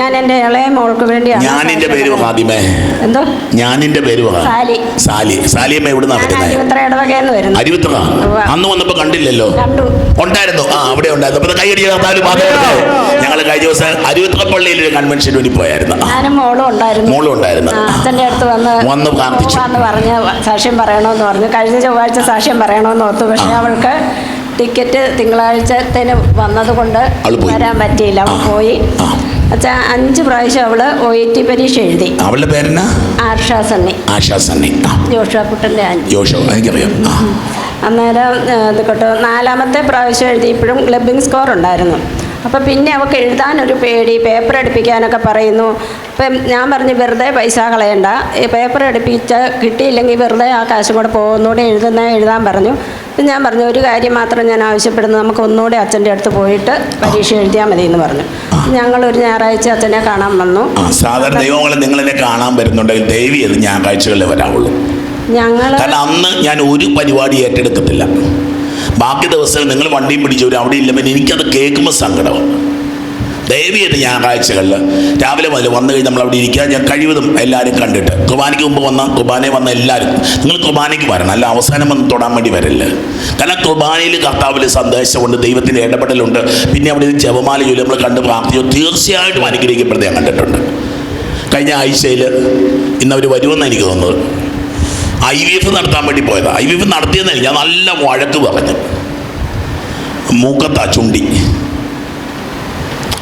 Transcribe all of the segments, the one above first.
ഞാൻ എന്റെ ഇളയ മോൾക്ക് വേണ്ടിയാണ് എന്റെ പേര് ഹാദിമേ എന്തോ? ഞാൻ എന്റെ പേര്. സാലി. സാലി. സാലിയമ്മ എവിടുന്നാ ഞാൻ വരുന്നത് അരിവത്ര. അന്ന് വന്നപ്പോ കണ്ടില്ലല്ലോ. ഉണ്ടായിരുന്നു. ആ അവിടെ ഉണ്ടായിരുന്നു. അപ്പൊ കൈയടി കർത്താവിൽ ഞങ്ങൾ കഴിഞ്ഞ ദിവസം അരുവിത്ര പള്ളിയിൽ ഒരു കൺവെൻഷന് വേണ്ടി പോയായിരുന്നു. മോളും ഉണ്ടായിരുന്നു. വന്ന് പ്രാർത്ഥിച്ചു. പറഞ്ഞ് സാക്ഷ്യം പറയണമെന്ന് പറഞ്ഞു. കഴിഞ്ഞ ചൊവ്വാഴ്ച സാക്ഷ്യം പറയണമെന്ന് ഓർത്തു. പക്ഷേ അവൾക്ക് ടിക്കറ്റ് തിങ്കളാഴ്ചത്തേന് വന്നതുകൊണ്ട് വരാൻ പറ്റിയില്ല. അവൾ പോയി. അച്ഛാ അഞ്ച് പ്രാവശ്യം അവൾ ഒ എ ടി പരീക്ഷ എഴുതി. അവളുടെ പേരെന്നാ? ആർഷാ സണ്ണി. ആശാ സണ്ണി. ആ. ആന്റി. എനിക്കറിയാം. ആ. അന്നേരം ഇത് കേട്ടോ നാലാമത്തെ പ്രാവശ്യം എഴുതിയപ്പോഴും ക്ലബിംഗ് സ്കോർ ഉണ്ടായിരുന്നു അപ്പം പിന്നെ അവൾക്ക് എഴുതാനൊരു പേടി പേപ്പർ അടുപ്പിക്കാനൊക്കെ പറയുന്നു. അപ്പം ഞാൻ പറഞ്ഞു വെറുതെ പൈസ കളയണ്ട. ഈ പേപ്പർ അടുപ്പിച്ച കിട്ടിയില്ലെങ്കിൽ വെറുതെ ആ കാശും കൂടെ പോകുന്നൂടെ എഴുതുന്ന എഴുതാൻ പറഞ്ഞു. അപ്പം ഞാൻ പറഞ്ഞു ഒരു കാര്യം മാത്രം ഞാൻ ആവശ്യപ്പെടുന്നു. നമുക്ക് ഒന്നുകൂടെ അച്ഛന്റെ അടുത്ത് പോയിട്ട് പരീക്ഷ എഴുതിയാൽ മതി എന്ന് പറഞ്ഞു ഞങ്ങൾ ഒരു ഞായറാഴ്ച അച്ഛനെ കാണാൻ വന്നു. സാധാരണ ദൈവങ്ങളെ നിങ്ങൾ എന്നെ കാണാൻ വരുന്നുണ്ടെങ്കിൽ ദൈവം അത് ഞായറാഴ്ചകളിൽ വരാവുള്ളൂ. ഞങ്ങൾ അന്ന് ഞാൻ ഒരു പരിപാടി ഏറ്റെടുക്കത്തില്ല ബാക്കി ദിവസം നിങ്ങൾ വണ്ടിയും പിടിച്ചു വരും. അവിടെ ഇല്ല. പിന്നെ എനിക്കത് കേൾക്കുമ്പോൾ സങ്കടമാണ്. ദയവിയത് ഞായറാഴ്ചകളിൽ രാവിലെ മുതൽ വന്നു കഴിഞ്ഞ് നമ്മൾ അവിടെ ഇരിക്കുക ഞാൻ കഴിവതും എല്ലാവരും കണ്ടിട്ട്. കുർബാനയ്ക്ക് മുമ്പ് വന്ന കുർബാനയെ വന്ന എല്ലാവരും നിങ്ങൾ കുർബാനയ്ക്ക് വരണം. അല്ല അവസാനം വന്ന് തൊടാൻ വേണ്ടി വരല്ല? കാരണം കുർബാനയിൽ കർത്താവിൽ സന്ദേശമുണ്ട് ദൈവത്തിന്റെ ഇടപെടലുണ്ട്. പിന്നെ അവിടെ ഒരു ജപമാല ജോലി നമ്മൾ കണ്ട് പ്രാർത്ഥിച്ചു തീർച്ചയായിട്ടും അനുഗ്രഹിക്കപ്പെടുന്നത് ഞാൻ കണ്ടിട്ടുണ്ട്. കഴിഞ്ഞ ആഴ്ചയിൽ ഇന്ന് അവർ വരുമെന്ന് എനിക്ക് തോന്നുന്നത്. ഐ വി എഫ് നടത്താൻ വേണ്ടി പോയതാ. ഐ വി എഫ് നടത്തിയെന്നല്ല ഞാൻ നല്ല വഴക്ക് പറഞ്ഞു. മൂക്കത്താ ചുണ്ടി.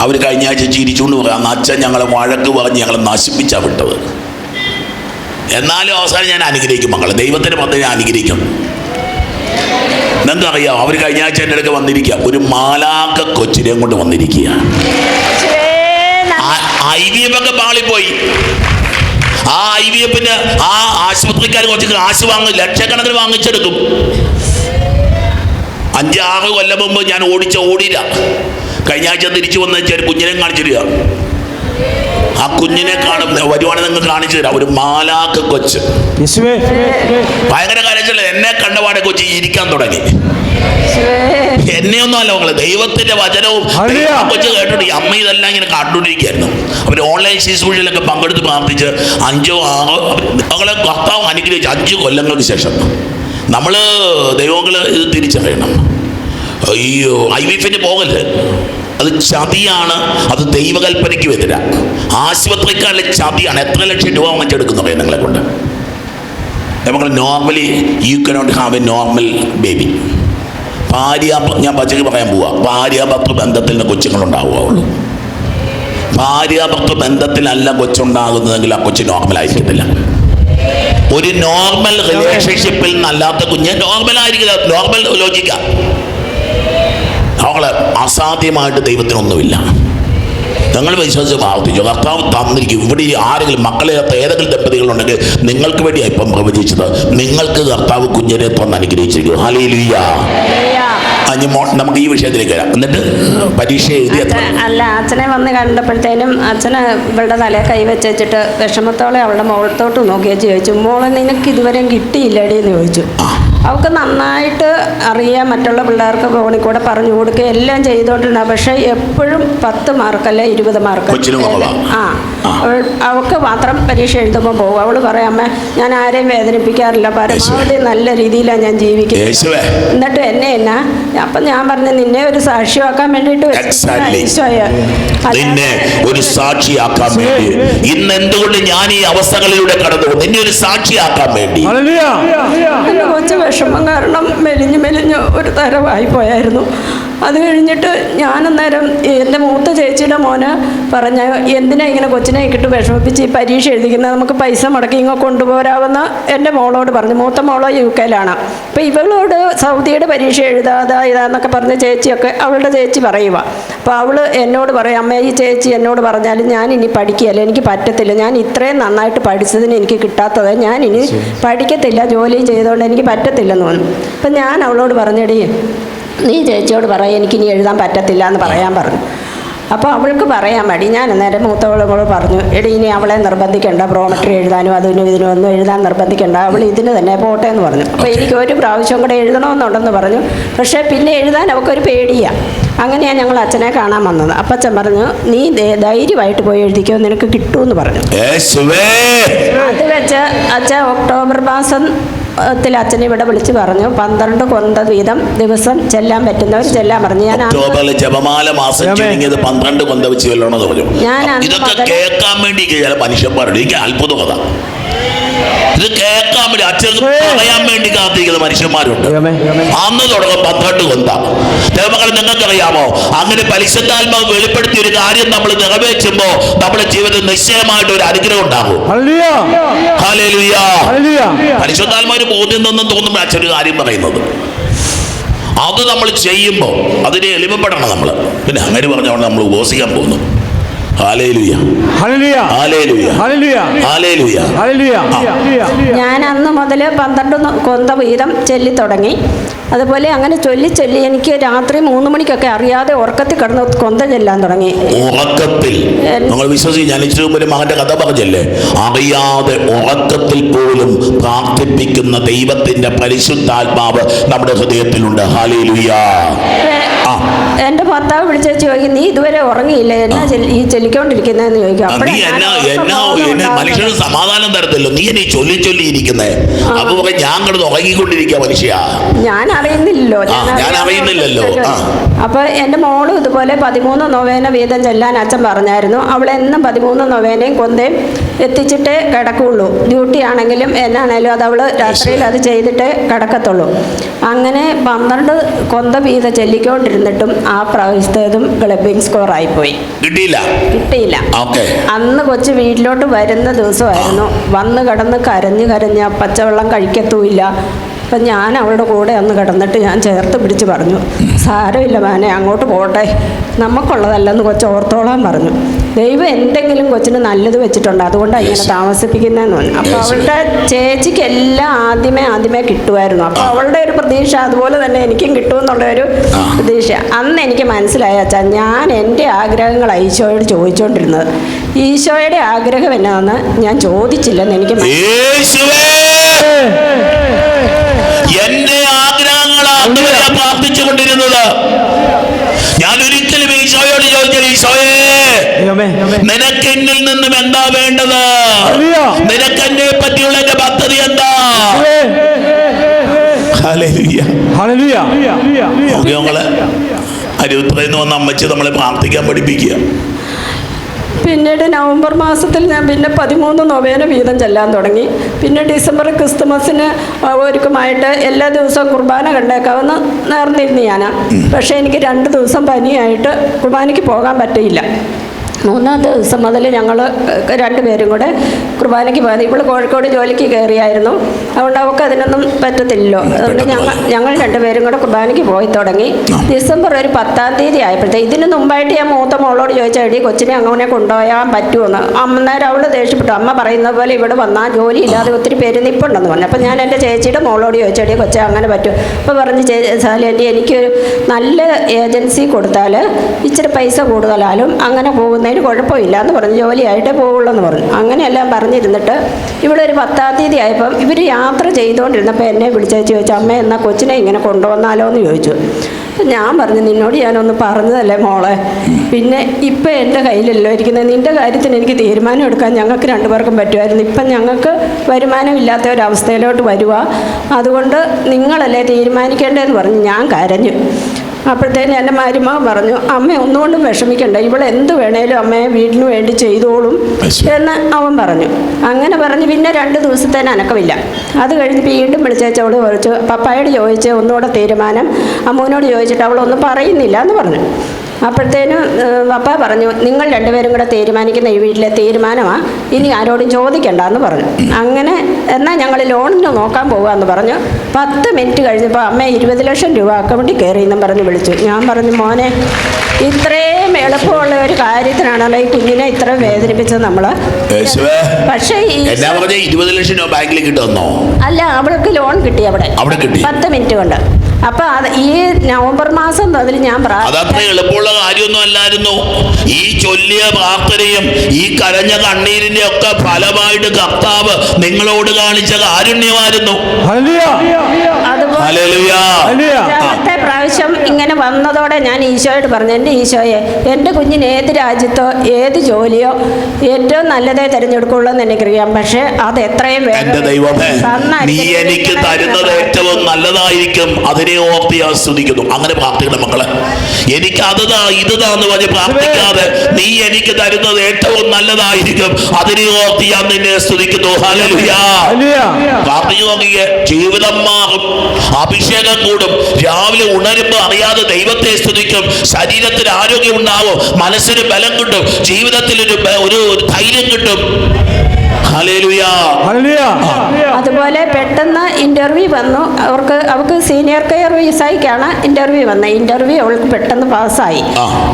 അവർ കഴിഞ്ഞ ആഴ്ച ചിരിച്ചുകൊണ്ട് പറയാം അച്ഛൻ ഞങ്ങളെ വഴക്ക് പറഞ്ഞ് ഞങ്ങളെ നശിപ്പിച്ചാണ് വിട്ടത്. എന്നാലും അവസാനം ഞാൻ അനുഗ്രഹിക്കും മക്കളെ. ദൈവത്തിന്റെ പദ്ധതി ഞാൻ അനുഗ്രഹിക്കും. എന്താ അവർ കഴിഞ്ഞ ആഴ്ച എന്റെ അടുക്ക വന്നിരിക്കുക. ഒരു മാലാക്ക കൊച്ചിനെയും കൊണ്ട് വന്നിരിക്കുക ഐ വി എഫ് ഒക്കെ പാളിപ്പോയി. ആ ഐ വി എഫിന് ആ ആശുപത്രിക്കാർ കുറച്ച് കാശ് വാങ്ങും ലക്ഷക്കണക്കിന് വാങ്ങിച്ചെടുക്കും. അഞ്ചാറ് കൊല്ലം മുമ്പ് ഞാൻ ഓടിച്ച ഓടിയില്ല. കഴിഞ്ഞ ആഴ്ച തിരിച്ചു വന്ന വെച്ചാൽ കുഞ്ഞിനെ കാണിച്ചിരിക ആ കുഞ്ഞിനെ കാണും വരുവാണെങ്കിൽ നിങ്ങൾ കാണിച്ചു തരാം. ഒരു മാലാക്ക് കൊച്ച്. ഭയങ്കര കാര്യം എന്നെ കണ്ടപാടെ കൊച്ചി ഇരിക്കാൻ തുടങ്ങി. എന്നെയൊന്നും അല്ല മക്കളെ ദൈവത്തിന്റെ വചനവും കൊച്ചു കേട്ടിട്ട് ഈ അമ്മ ഇതെല്ലാം ഇങ്ങനെ കണ്ടുകൊണ്ടിരിക്കുകയായിരുന്നു. അവർ ഓൺലൈൻ ശുശ്രൂഷയിലൊക്കെ പങ്കെടുത്ത് പ്രാർത്ഥിച്ച് അഞ്ചോ ആറോ മകളെ കർത്താവ് അനുഗ്രഹിച്ച് അഞ്ച് കൊല്ലങ്ങൾക്ക് ശേഷം നമ്മൾ ദൈവങ്ങൾ ഇത് തിരിച്ചറിയണം. അയ്യോ ഐ വി എഫിന് പോകല്ലേ? അത് ചതിയാണ് അത് ദൈവകൽപ്പനയ്ക്ക് എതിര. ആശുപത്രിക്കാരിലെ ചതിയാണ്. എത്ര ലക്ഷം രൂപ വാങ്ങിച്ചെടുക്കുന്നു നിങ്ങളെ കൊണ്ട്? നമ്മൾ normally you cannot have a normal baby ഭാര്യ ഞാൻ പച്ചക്ക് പറയാൻ പോവാ. ഭാര്യാഭർത്തൃ ബന്ധത്തിൽ നിന്ന് കൊച്ചുങ്ങളുണ്ടാവുകയുള്ളൂ ഭാര്യാഭർത്തൃ ബന്ധത്തിലല്ല കൊച്ചുണ്ടാകുന്നതെങ്കിൽ ആ കൊച്ചു നോർമൽ ആയിരിക്കത്തില്ല. ഒരു നോർമൽ റിലേഷൻഷിപ്പിൽ നല്ലാത്ത കുഞ്ഞ് നോർമൽ ആയിരിക്കില്ല. നോർമൽ ലോജിക്ക അവളെ അസാധ്യമായിട്ട് ദൈവത്തിനൊന്നുമില്ല. നിങ്ങൾ വിശ്വസിച്ച് പ്രാർത്ഥിച്ചു. കർത്താവ് തന്നിരിക്കും. ഇവിടെ ആരെങ്കിലും മക്കളില്ലാത്ത ഏതെങ്കിലും ദമ്പതികളുണ്ടെങ്കിൽ നിങ്ങൾക്ക് വേണ്ടിയാണ് ഇപ്പം പ്രവചിച്ചത്. നിങ്ങൾക്ക് കർത്താവ് കുഞ്ഞിനെ തന്ന് അനുഗ്രഹിച്ചിരിക്കും ഹലേലുയ്യ അഞ്ഞ് മോ നമുക്ക് ഈ വിഷയത്തിലേക്ക് വരാം. എന്നിട്ട് പരീക്ഷ എഴുതി അല്ല അച്ഛനെ വന്ന് കണ്ടപ്പോഴത്തേനും അച്ഛന് ഇവളുടെ തലയെ കൈ വെച്ചിട്ട് വിഷമത്തോടെ അവളുടെ മുഖത്തോട്ട് നോക്കിയാൽ ചോദിച്ചു മോളെ നിനക്ക് ഇതുവരെയും കിട്ടിയില്ലടി? എന്ന് ചോദിച്ചു. അവൾക്ക് നന്നായിട്ട് അറിയാം മറ്റുള്ള പിള്ളേർക്ക് ഫോണിൽ കൂടെ പറഞ്ഞു കൊടുക്കുക എല്ലാം ചെയ്തുകൊണ്ടിരുന്ന പക്ഷേ എപ്പോഴും പത്ത് മാർക്കല്ല ഇരുപത് മാർക്ക്. ആ. ആ. അവൾ അവൾക്ക് മാത്രം പരീക്ഷ എഴുതുമ്പോൾ പോകും. അവൾ പറയാം അമ്മ ഞാൻ ആരെയും വേദനിപ്പിക്കാറില്ല. പരമാവധി നല്ല രീതിയിലാണ് ഞാൻ ജീവിക്കുന്നത്. യേശുവേ. എന്നിട്ട് എന്നെ എന്നാ അപ്പം ഞാൻ പറഞ്ഞു നിന്നെ ഒരു സാക്ഷിയാക്കാൻ വേണ്ടിയിട്ട്. നിന്നെ ഒരു സാക്ഷിയാക്കാൻ വേണ്ടി. ഇന്ന് എന്തുകൊണ്ട് ഞാൻ ഈ അവസ്ഥകളിലൂടെ കടന്നു നിന്നെ ഒരു സാക്ഷിയാക്കാൻ വേണ്ടി. കൊച്ചു വിഷമം കാരണം മെലിഞ്ഞ് മെലിഞ്ഞ് ഒരു തരമായി പോയായിരുന്നു. അത് കഴിഞ്ഞിട്ട് ഞാനന്നേരം എന്റെ മൂത്ത ചേച്ചിയുടെ മോന് പറഞ്ഞ എന്തിനാ ഇങ്ങനെ കൊച്ചിനെ ഇട്ട് വിഷമിപ്പിച്ച് ഈ പരീക്ഷ എഴുതിക്കുന്നത്? നമുക്ക് പൈസ മുടക്കി ഇങ്ങ് കൊണ്ടുപോരാമെന്ന് എന്റെ മോളോട് പറഞ്ഞു. മൂത്ത മോളോ യു കെയിലാണ്. അപ്പോൾ ഇവളോട് സൗദിയുടെ പരീക്ഷ എഴുതാതാ ഇതാന്നൊക്കെ പറഞ്ഞ് ചേച്ചിയൊക്കെ അവളുടെ ചേച്ചി പറയുക അപ്പോൾ അവൾ എന്നോട് പറയും അമ്മ ഈ ചേച്ചി എന്നോട് പറഞ്ഞാലും ഞാൻ ഇനി പഠിക്കുകയല്ല? എനിക്ക് പറ്റത്തില്ല. ഞാൻ ഇത്രയും നന്നായിട്ട് പഠിച്ചതിന് എനിക്ക് കിട്ടാത്തത്. ഞാൻ ഇനി പഠിക്കത്തില്ല. ജോലിയും ചെയ്തുകൊണ്ട് എനിക്ക് പറ്റത്തില്ലെന്ന് തോന്നുന്നു. അപ്പം ഞാൻ അവളോട് പറഞ്ഞെടി നീ ചേച്ചിയോട് പറയാം എനിക്കിനി എഴുതാൻ പറ്റത്തില്ല എന്ന് പറയാൻ പറഞ്ഞു. അപ്പോൾ അവൾക്ക് പറയാൻ മടി. ഞാൻ അന്നേരം മൂത്തവളോട് പറഞ്ഞു എടി ഇനി അവളെ നിർബന്ധിക്കേണ്ട പ്രോമെട്രി എഴുതാനും അതിനും ഇതിനും ഒന്നും എഴുതാൻ നിർബന്ധിക്കേണ്ട അവൾ ഇതിന് തന്നെ പോട്ടെ എന്ന് പറഞ്ഞു. അപ്പോൾ എനിക്ക് ഒരു പ്രാവശ്യം കൂടെ എഴുതണമെന്നുണ്ടെന്ന് പറഞ്ഞു. പക്ഷേ പിന്നെ എഴുതാൻ അവൾക്കൊരു പേടിയാണ് അങ്ങനെയാണ് ഞങ്ങൾ അച്ഛനെ കാണാൻ വന്നത്. അപ്പച്ചൻ പറഞ്ഞു നീ ധൈര്യമായിട്ട് പോയി എഴുതിക്കോ നിനക്ക് കിട്ടുമെന്ന് പറഞ്ഞു. അത് വെച്ച് അച്ഛൻ ഒക്ടോബർ മാസം ത്തിൽ അച്ഛനെ ഇവിടെ വിളിച്ച് പറഞ്ഞു പന്ത്രണ്ട് കൊന്ത വീതം ദിവസം ചെല്ലാൻ പറ്റുന്നവർ ചെല്ലാൻ പറഞ്ഞു ഞാൻ ഒക്ടോബറിൽ ജപമാല മാസം ആമേൻ. ചുരുങ്ങിയത് പന്ത്രണ്ട് കൊന്ത വെച്ച് ചെല്ലണമെന്ന് പറഞ്ഞു ഞാൻ അന്ന് ഇതൊക്കെ മുതൽ- കേൾക്കാൻ വേണ്ടി ചില മനുഷ്യന്മാരുണ്ട് എനിക്ക് അത്ഭുതം അതാ ഇത് കേൾക്കാൻ വേണ്ടി അച്ഛൻ പറയാൻ വേണ്ടി കാത്തിരിക്കുന്ന മനുഷ്യന്മാരുണ്ട്. അന്ന് തുടങ്ങും പന്ത്രണ്ട് കൊന്ത ദൈവമക്കൾ നിങ്ങൾക്കറിയാമോ അങ്ങനെ പരിശുദ്ധാത്മാവ് വെളിപ്പെടുത്തിയ ഒരു കാര്യം നമ്മൾ നിറവേറ്റുമ്പോൾ നമ്മുടെ ജീവിതത്തിൽ നിശ്ചയമായിട്ട് ഒരു അനുഗ്രഹം ഉണ്ടാകും ഹല്ലേലൂയ. ഹല്ലേലൂയ. ഹല്ലേലൂയ. ബോധ്യം തോന്നും തോന്നുമ്പോൾ അച്ഛനൊരു കാര്യം പറയുന്നത്. അത് നമ്മൾ ചെയ്യുമ്പോൾ അതിനെ എളിമപ്പെടണം നമ്മൾ പിന്നെ അങ്ങനെ പറഞ്ഞുകൊണ്ട് നമ്മൾ ഉപസിക്കാൻ പോകുന്നു. ഞാൻ അന്ന് മുതൽ പന്ത്രണ്ട് കൊന്ത വീതം ചെല്ലി തുടങ്ങി അതുപോലെ അങ്ങനെ ചൊല്ലി ചൊല്ലി എനിക്ക് രാത്രി മൂന്ന് മണിക്കൊക്കെ അറിയാതെ ഉറക്കത്തിൽ കിടന്ന് കൊന്ത ചെല്ലാൻ തുടങ്ങി. ഉറക്കത്തിൽ. നിങ്ങൾ വിശ്വസിച്ച് മുമ്പ് ഒരു മകന്റെ കഥ പറഞ്ഞല്ലേ? അറിയാതെ ഉറക്കത്തിൽ പോലും പ്രാർത്ഥിപ്പിക്കുന്ന ദൈവത്തിന്റെ പരിശുദ്ധാത്മാവ് നമ്മുടെ ഹൃദയത്തിലുണ്ട്. എന്റെ ഭർത്താവ് വിളിച്ച ചോദിക്കും നീ ഇതുവരെ ഉറങ്ങിയില്ല? എന്നാ ഈ ചൊല്ലിക്കൊണ്ടിരിക്കുന്നതെന്ന് ചോദിക്കും. മനുഷ്യന് സമാധാനം തരത്തില്ലോ. നീ എന്നെ ചൊല്ലി ചൊല്ലി ഇരിക്കുന്നേ അപ്പൊ ഞാൻ കിടന്ന് ഉറങ്ങിക്കൊണ്ടിരിക്കുക മനുഷ്യ. ഞാൻ അറിയുന്നില്ലല്ലോ. ഞാൻ അറിയുന്നില്ലല്ലോ. അപ്പൊ എന്റെ മോളും ഇതുപോലെ പതിമൂന്ന് നൊവേന വീതം ചെല്ലാൻ അച്ഛൻ പറഞ്ഞായിരുന്നു. അവൾ എന്നും പതിമൂന്ന് നൊവേനയും കൊന്തയും എത്തിച്ചിട്ടേ കിടക്കുള്ളൂ. ഡ്യൂട്ടി ആണെങ്കിലും എന്നാണേലും അത് അവൾ രാത്രിയിൽ അത് ചെയ്തിട്ടേ കിടക്കത്തുള്ളൂ. അങ്ങനെ പന്ത്രണ്ട് കൊന്ത വീതം ചെല്ലിക്കൊണ്ടിരുന്നിട്ടും ആ പ്രാവശ്യത്തേതും ക്ലബിംഗ് സ്കോർ ആയി പോയി കിട്ടിയില്ല. കിട്ടിയില്ല അന്ന് കൊച്ചു വീട്ടിലോട്ട് വരുന്ന ദിവസമായിരുന്നു. വന്ന് കിടന്ന് കരഞ്ഞു കരഞ്ഞ് പച്ചവെള്ളം കഴിക്കത്തുമില്ല. അപ്പം ഞാൻ അവളുടെ കൂടെ അന്ന് കിടന്നിട്ട് ഞാൻ ചേർത്ത് പിടിച്ച് പറഞ്ഞു സാരമില്ല മാനെ അങ്ങോട്ട് പോട്ടെ. നമുക്കുള്ളതല്ലെന്ന് കൊച്ചു ഓർത്തോളാൻ പറഞ്ഞു. ദൈവം എന്തെങ്കിലും കൊച്ചിന് നല്ലത് വെച്ചിട്ടുണ്ട് അതുകൊണ്ടാണ് ഇങ്ങനെ താമസിപ്പിക്കുന്നതെന്ന് പറഞ്ഞു. അപ്പോൾ അവളുടെ ചേച്ചിക്ക് എല്ലാം ആദ്യമേ ആദ്യമേ കിട്ടുമായിരുന്നു. അപ്പോൾ അവളുടെ ഒരു പ്രതീക്ഷ അതുപോലെ തന്നെ എനിക്കും കിട്ടുമെന്നുള്ള ഒരു പ്രതീക്ഷ. അന്ന് എനിക്ക് മനസ്സിലായ അച്ഛാ ഞാൻ എന്റെ ആഗ്രഹങ്ങൾ ഈശോയോട് ചോദിച്ചുകൊണ്ടിരുന്നത് ഈശോയുടെ ആഗ്രഹം എന്നാന്ന് ഞാൻ ചോദിച്ചില്ലെന്ന് എനിക്ക് മനസ്സിലായി. എന്റെ ആഗ്രഹങ്ങളാണ് ഞാൻ പ്രാർത്ഥിച്ചു കൊണ്ടിരുന്നത് ഞാൻ ഒരിക്കലും ഈശോയോട് ചോദിച്ചത് ഈശോയേ. നിനക്ക് എന്നിൽ നിന്നും എന്താ വേണ്ടത്. നിനക്ക് എന്നെ പറ്റിയുള്ള എന്റെ പദ്ധതി എന്താ? അരുത്രയിൽ നിന്ന് വന്ന അമ്മച്ചി നമ്മളെ പ്രാർത്ഥിക്കാൻ പഠിപ്പിക്കുക. പിന്നീട് നവംബർ മാസത്തിൽ ഞാൻ പിന്നെ പതിമൂന്ന് നൊവേന വീതം ചെല്ലാൻ തുടങ്ങി. പിന്നെ ഡിസംബർ ക്രിസ്തുമസിന് ഒരുക്കമായിട്ട് എല്ലാ ദിവസവും കുർബാന കണ്ടേക്കാവുന്ന നേർന്നിരുന്നു ഞാൻ പക്ഷേ എനിക്ക് രണ്ട് ദിവസം പനിയായിട്ട് കുർബാനയ്ക്ക് പോകാൻ പറ്റിയില്ല. മൂന്നാം ദിവസം മുതൽ ഞങ്ങൾ രണ്ടുപേരും കൂടെ കുർബാനയ്ക്ക് പോയത്. ഇവൾ കോഴിക്കോട് ജോലിക്ക് കയറിയായിരുന്നു. അതുകൊണ്ട് അവൾക്ക് അതിനൊന്നും പറ്റത്തില്ലല്ലോ. അതുകൊണ്ട് ഞങ്ങൾ ഞങ്ങൾ രണ്ടുപേരും കൂടെ കുർബാനയ്ക്ക് പോയി തുടങ്ങി. ഡിസംബർ ഒരു പത്താം തീയതി ആയപ്പോഴത്തെ ഇതിന് മുമ്പായിട്ട് ഞാൻ മൂത്ത മോളോട് ചോദിച്ചാൽ എടി കൊച്ചിനെ അങ്ങനെ കൊണ്ടുപോയാൻ പറ്റുമെന്ന് അന്നേരം അവൾ ദേഷ്യപ്പെട്ടു. അമ്മ പറയുന്ന പോലെ ഇവിടെ വന്നാൽ ജോലി ഇല്ലാതെ ഒത്തിരി പേര് നിപ്പുണ്ടെന്ന് പറഞ്ഞു. അപ്പോൾ ഞാൻ എന്റെ ചേച്ചിയുടെ മോളോട് ചോദിച്ചാൽ എടി കൊച്ചെ അങ്ങനെ പറ്റും. അപ്പോൾ പറഞ്ഞ് ചേച്ചി സാലേന്റെ എനിക്കൊരു നല്ല ഏജൻസി കൊടുത്താൽ ഇച്ചിരി പൈസ കൂടുതലാലും അങ്ങനെ പോകുന്നതിന് കുഴപ്പമില്ല എന്ന് പറഞ്ഞു ജോലിയായിട്ടേ പോവുള്ളൂ എന്ന് പറഞ്ഞു. അങ്ങനെയെല്ലാം പറഞ്ഞിരുന്നിട്ട് ഇവിടെ ഒരു പത്താം തീയതി ആയപ്പം ഇവർ യാത്ര ചെയ്തുകൊണ്ടിരുന്നപ്പോൾ എന്നെ വിളിച്ചേച്ച് ചോദിച്ചു അമ്മ എന്നാൽ കൊച്ചിനെ ഇങ്ങനെ കൊണ്ടുവന്നാലോ? എന്ന് ചോദിച്ചു. ഞാൻ പറഞ്ഞു നിന്നോട് ഞാനൊന്ന് പറഞ്ഞതല്ലേ മോളെ? പിന്നെ ഇപ്പം എന്റെ കയ്യിലല്ലോ ഇരിക്കുന്നത് നിന്റെ കാര്യത്തിന് എനിക്ക് തീരുമാനം എടുക്കാൻ ഞങ്ങൾക്ക് രണ്ടുപേർക്കും പറ്റുമായിരുന്നു. ഇപ്പം ഞങ്ങൾക്ക് വരുമാനമില്ലാത്ത ഒരവസ്ഥയിലോട്ട് വരുക അതുകൊണ്ട് നിങ്ങളല്ലേ തീരുമാനിക്കേണ്ടതെന്ന് പറഞ്ഞു ഞാൻ കരഞ്ഞു. അപ്പോഴത്തേന് എന്റെ മാരിമ പറഞ്ഞു അമ്മ ഒന്നുകൊണ്ടും വിഷമിക്കണ്ട. ഇവിടെ എന്ത് വേണേലും അമ്മയെ വീടിന് വേണ്ടി ചെയ്തോളും എന്ന് അവൻ പറഞ്ഞു. അങ്ങനെ പറഞ്ഞ് പിന്നെ രണ്ട് ദിവസത്തേന് അനക്കമില്ല അത് കഴിഞ്ഞ് വീണ്ടും വിളിച്ചവൾ ചോദിച്ചു പപ്പായോട് ചോദിച്ച് ഒന്നുകൂടെ തീരുമാനം? അമ്മൂനോട് ചോദിച്ചിട്ട് അവളൊന്നും പറയുന്നില്ല എന്ന് പറഞ്ഞു. അപ്പോഴത്തേനും അപ്പ പപ്പ പറഞ്ഞു നിങ്ങൾ രണ്ടുപേരും കൂടെ തീരുമാനിക്കുന്ന ഈ വീട്ടിലെ തീരുമാനമാണ് ഇനി ആരോടും ചോദിക്കണ്ട എന്ന് പറഞ്ഞു. അങ്ങനെ എന്നാൽ ഞങ്ങൾ ലോണിന് നോക്കാൻ പോകാമെന്ന് പറഞ്ഞു. പത്ത് മിനിറ്റ് കഴിഞ്ഞപ്പോൾ അമ്മ ഇരുപത് ലക്ഷം രൂപ അക്കൗണ്ടിൽ കയറി എന്നും പറഞ്ഞ് വിളിച്ചു. ഞാൻ പറഞ്ഞു മോനെ ഇത്രയും എളുപ്പമുള്ള ഒരു കാര്യത്തിനാണല്ലോ ഈ കുഞ്ഞിനെ ഇത്ര വേദനിപ്പിച്ചത് നമ്മൾ പക്ഷേ ഇരുപത് ലക്ഷം രൂപ ബാങ്കിൽ കിട്ടുമെന്നോ? അല്ല അവൾക്ക് ലോൺ കിട്ടി അവിടെ. അവിടെ കിട്ടി. പത്ത് മിനിറ്റ് കൊണ്ട്. അപ്പം അത് ഈ നവംബർ മാസം അതിൽ ഞാൻ അതത്ര എളുപ്പമുള്ള കാര്യമൊന്നും അല്ലായിരുന്നു ഈ ചൊല്ലിയ പ്രാർത്ഥനയും ഈ കരഞ്ഞ കണ്ണീരിന്റെ ഒക്കെ ഫലമായിട്ട് കർത്താവ് നിങ്ങളോട് കാണിച്ച കാരുണ്യമായിരുന്നു ഹല്ലേലൂയ. അതുപോലെ ഹല്ലേലൂയ. ഹല്ലേലൂയ. രണ്ടാമത്തെ പ്രാവശ്യം ഇങ്ങനെ വന്നതോടെ ഞാൻ ഈശോയോട് പറഞ്ഞു എന്റെ ഈശോയെ എന്റെ കുഞ്ഞിന് ഏത് രാജ്യത്തോ ഏത് ജോലിയോ ഏറ്റവും നല്ലതേ തിരഞ്ഞെടുക്കുള്ളൂ എന്ന് എനിക്കറിയാം പക്ഷെ അത് എത്രയും വേഗം എന്റെ ദൈവമേ നീ എനിക്ക് തരുന്നത് ഏറ്റവും നല്ലതായിരിക്കും അതിനെ ഓർത്ത് ഞാൻ സ്തുതിക്കുന്നു. അങ്ങനെ പ്രാർത്ഥിക്കണം മക്കളെ. എനിക്ക് അതാ ഇതാ എന്ന് പറഞ്ഞ് പ്രാർത്ഥിക്കാതെ നീ എനിക്ക് തരുന്നത് ഏറ്റവും നല്ലതായിരിക്കും. അതിനെ ഓർത്ത് ഞാൻ നിന്നെ സ്തുതിക്കുന്നു. ഹല്ലേലൂയ. പ്രാർത്ഥിച്ചു നോക്കിയേ ജീവിതം മാറും. അഭിഷേകം കൂടും. രാവിലെ ഉണരുമ്പോൾ അറിയാതെ ദൈവത്തെ സ്തുതിക്കും. ശരീരത്തിൽ ആരോഗ്യം ഉണ്ടാവും. മനസ്സിന് ബലം കിട്ടും. ജീവിതത്തിൽ ഒരു ഒരു ധൈര്യം കിട്ടും. അതുപോലെ പെട്ടെന്ന് ഇന്റർവ്യൂ വന്നു. അവർക്ക് അവർക്ക് സീനിയർ കെയർ വിസയ്ക്കാണ് ഇന്റർവ്യൂ വന്നത്. ഇന്റർവ്യൂ അവൾക്ക് പെട്ടെന്ന് പാസ്സായി.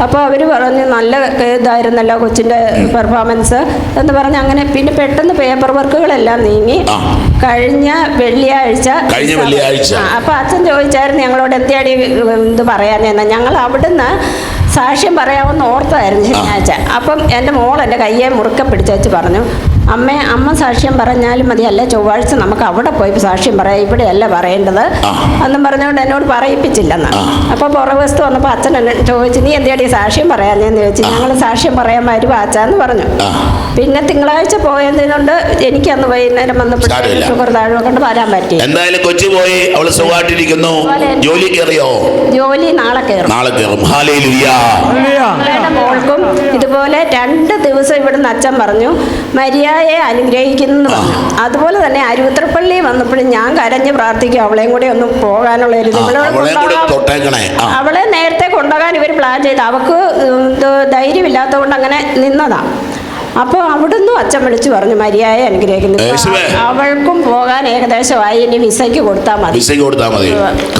അപ്പൊ അപ്പോൾ അവർ പറഞ്ഞു നല്ല ഇതായിരുന്നല്ലോ കൊച്ചിന്റെ പെർഫോമൻസ് എന്ന് പറഞ്ഞ് അങ്ങനെ പിന്നെ പെട്ടെന്ന് പേപ്പർ വർക്കുകളെല്ലാം നീങ്ങി. കഴിഞ്ഞ വെള്ളിയാഴ്ച കഴിഞ്ഞ വെള്ളിയാഴ്ച. അപ്പോൾ അച്ഛൻ ചോദിച്ചായിരുന്നു ഞങ്ങളോട് എന്തിയാടി ഇത് പറയാനെന്ന് ഞങ്ങൾ അവിടുന്ന് സാക്ഷ്യം പറയാമെന്ന് ഓർത്തായിരുന്നു ശനിയാഴ്ച. അപ്പം എന്റെ മോൾ എന്റെ കയ്യെ മുറുക്കെ പിടിച്ചു പറഞ്ഞു അമ്മേ അമ്മ സാക്ഷ്യം പറഞ്ഞാലും മതി അല്ല ചൊവ്വാഴ്ച നമുക്ക് അവിടെ പോയി സാക്ഷ്യം പറയാം. ഇവിടെയല്ല പറയേണ്ടത്. അന്നും എന്നും പറഞ്ഞുകൊണ്ട് എന്നോട് പറയിപ്പിച്ചില്ലെന്ന്. അപ്പോൾ പുറകു വസ്തു വന്നപ്പോൾ അച്ഛൻ എന്നെ ചോദിച്ചു നീ എന്തിയാടി സാക്ഷ്യം പറയാനെന്ന് ചോദിച്ചു. ഞങ്ങൾ സാക്ഷ്യം പറയാൻ വരും അച്ഛന്ന് പറഞ്ഞു. പിന്നെ തിങ്കളാഴ്ച എനിക്ക് അന്ന് വൈകുന്നേരം വന്നപ്പോഴത്തേക്ക്. ഷുഗർ കൊണ്ട് വരാൻ പറ്റി. എന്തായാലും കൊച്ചു പോയി അവൾ സുഖമായിട്ടിരിക്കുന്നു. ജോലി കയറിയോ? ജോലി നാളെ കയറും. നാളെ കയറും. മോൾക്കും ഇതുപോലെ രണ്ട് ദിവസം ഇവിടുന്ന് അച്ഛൻ പറഞ്ഞു മര്യാദയെ അനുഗ്രഹിക്കുന്നു അതുപോലെ തന്നെ അരുവിത്രപ്പള്ളി വന്നപ്പോഴും ഞാൻ കരഞ്ഞ് പ്രാർത്ഥിക്കും അവളെയും കൂടി ഒന്ന് പോകാനുള്ള ഒരു അവളെ നേരത്തെ കൊണ്ടുപോകാൻ ഇവർ പ്ലാൻ ചെയ്ത്. അവക്ക് ധൈര്യമില്ലാത്തതുകൊണ്ട് അങ്ങനെ നിന്നതാ. അപ്പോൾ അവിടുന്ന് അച്ഛൻ വിളിച്ചു പറഞ്ഞു മര്യാദ അനുഗ്രഹിക്കുന്നു. അവൾക്കും പോകാൻ ഏകദേശമായി ഇനി വിസയ്ക്ക് കൊടുത്താൽ മതി. വിസയ്ക്ക് കൊടുത്താൽ മതി.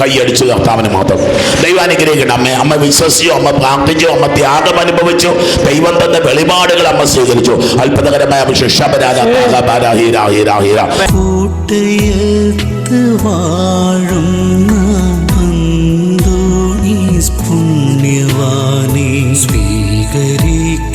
കൈയടിച്ചു കർത്താവിന് മാത്രം. ദൈവം അനുഗ്രഹിക്കട്ടെ അമ്മ. അമ്മ വിശ്വസിച്ചു അമ്മ പ്രാർത്ഥിച്ചു അമ്മ ത്യാഗം അനുഭവിച്ചു. ദൈവം തന്നെ വെളിപാടുകൾ അമ്മ സ്വീകരിച്ചു. അത്ഭുതകരമായ പുണ്യവാനെ സ്വീകരിക്കൂ